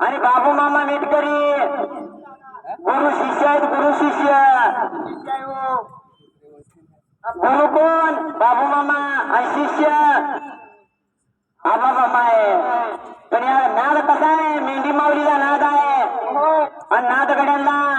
आणि बाबू मामा नेटकरी गुरु शिष्य आहेत गुरु शिष्य. गुरु कोण? बाबू मामा. आणि शिष्य. आबा मामा आहे. पण या नाद कसा आहे? मेंढी माऊलीला नाद आहे. आणि नाद गड्यांना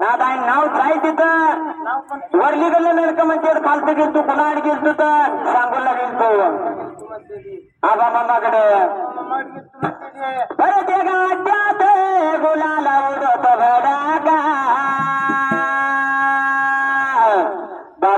नाद आहे. नाव जाय तिथं? वरली गेलं मेरक म्हणजे खालत गेलतो कुणाड गेलतो तर सांगूला गेलतो आबा मामाकडे.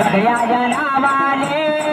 दया जनावाले